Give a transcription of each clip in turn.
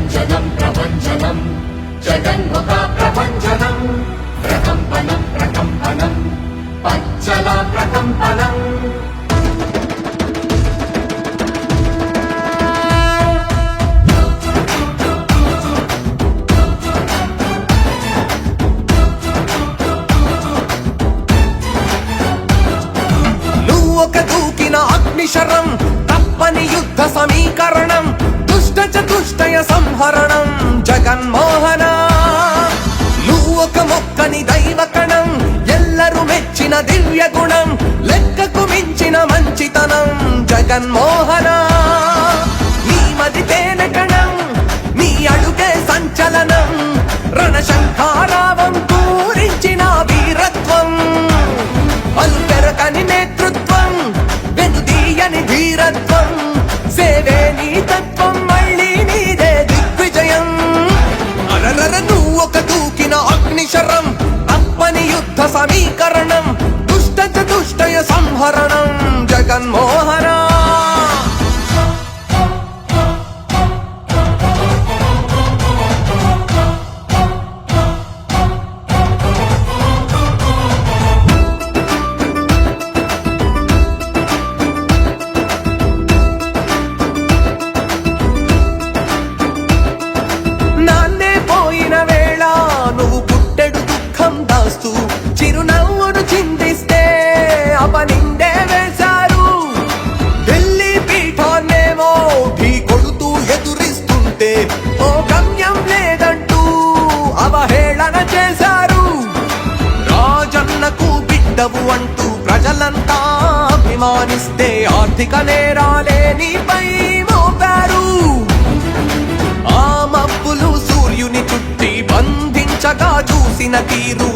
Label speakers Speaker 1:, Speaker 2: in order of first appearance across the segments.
Speaker 1: ప్రభంజనం జగన్ముఖ ప్రభంజనం ప్రకంపనం ప్రకంపనం. పచ్చల ప్రకంపనం.
Speaker 2: ఒక దూకిన అగ్నిశరం తప్పని యుద్ధ సమీకరణం. చతుష్టయ సంహరణం జగన్మోహన. నువ్వు ఒక మొక్కని దైవకణం ఎల్లరూ మెచ్చిన దివ్య గుణం లెక్కకు మించిన మంచితనం జగన్మోహన. నీ మది తేనె కణం నీ అడుగే సంచలనం రణశంఖారావం పూరించిన వీరత్వం. అల్పెరకని నేతృత్వం వెనుదీయని ధీరత్వం సేవే నీ రాజన్నకు అంటూ ప్రజలంతా అభిమానిస్తే ఆర్థిక నేరాలే నీపై మోపారు. ఆ మబ్బులు సూర్యుని చుట్టి బంధించగా చూసిన తీరు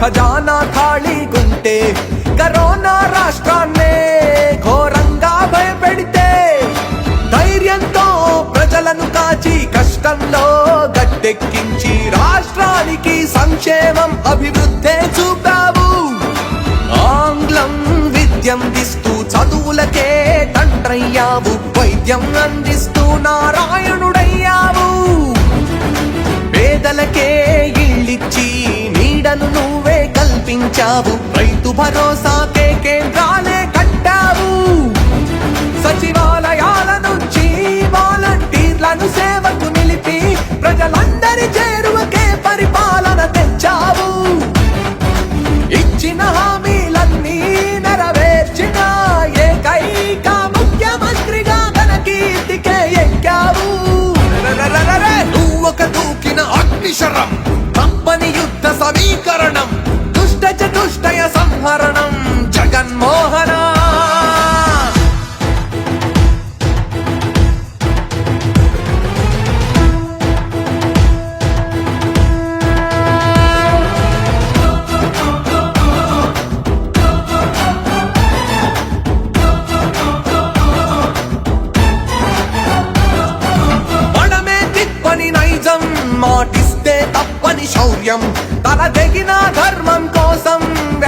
Speaker 2: ఖజానా ఖాళీగుంటే కరోనా రాష్ట్రాన్నే ఘోరంగా భయపెడితే ధైర్యంతో ప్రజలను కాచి కష్టంలో గట్టెక్కించి రాష్ట్రానికి సంక్షేమం అభివృద్ధే చూపావు. ఆంగ్లం విద్యం దిస్తూ చదువులకే తండ్రయ్యావు వైద్యం అందిస్తూ నారాయణుడయ్యావు. పేదలకే ఇళ్ళిచ్చి నీడను నువ్వే రైతు భరోసాకే కేంద్రాలే కట్టావు. సచివాలయాల నుంచి వాలంటీర్లను సేవకు నిలిపి ప్రజలందరి చేరువకే పరిపాలన తెచ్చావు. ఇచ్చిన హామీలన్నీ నెరవేర్చిన ఏకైక ముఖ్యమంత్రిగా తన కీర్తికే ఎక్కావు. నువ్వొక దూకిన అగ్నిశరం తప్పని యుద్ధ సమీకరణం దుష్టయ సంహరణం జగన్మోహన. మాటిస్తే తప్పని శౌర్యం. తల తెగిన ధర్మం